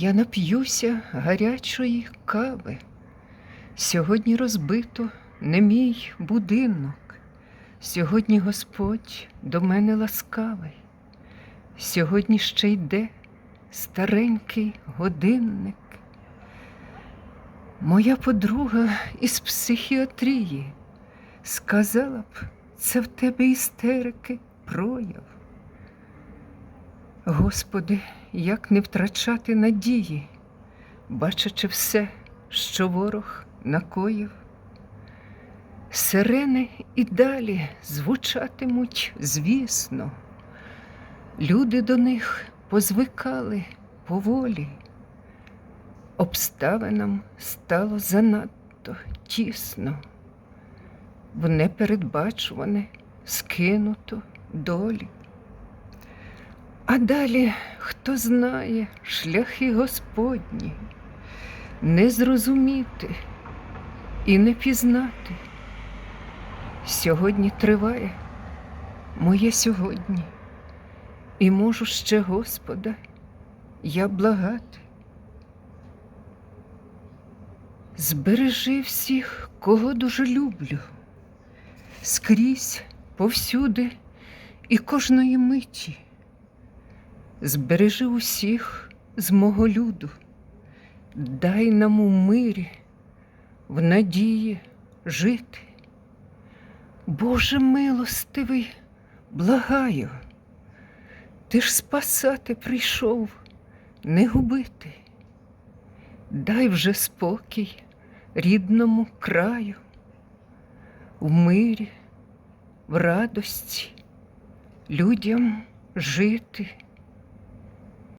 я нап'юся гарячої кави. Сьогодні розбито не мій будинок. Сьогодні Господь до мене ласкавий. Сьогодні ще йде старенький годинник. Моя подруга із психіатрії сказала б, це в тебе істерики прояв. Господи, як не втрачати надії, бачачи все, що ворог накоїв. Сирени і далі звучатимуть, звісно. Люди до них позвикали поволі. Обставинам стало занадто тісно, в непередбачуване скинуто долі. А далі хто знає шляхи Господні, не зрозуміти і не пізнати. Сьогодні триває моє сьогодні, і можу ще Господа я благати. Збережи всіх, кого дуже люблю, скрізь, повсюди і кожної миті. Збережи усіх з мого люду, дай нам у мирі, в надії жити. Боже милостивий, благаю, ти ж спасати прийшов, не губити. Дай вже спокій рідному краю, в мирі, в радості, людям жити.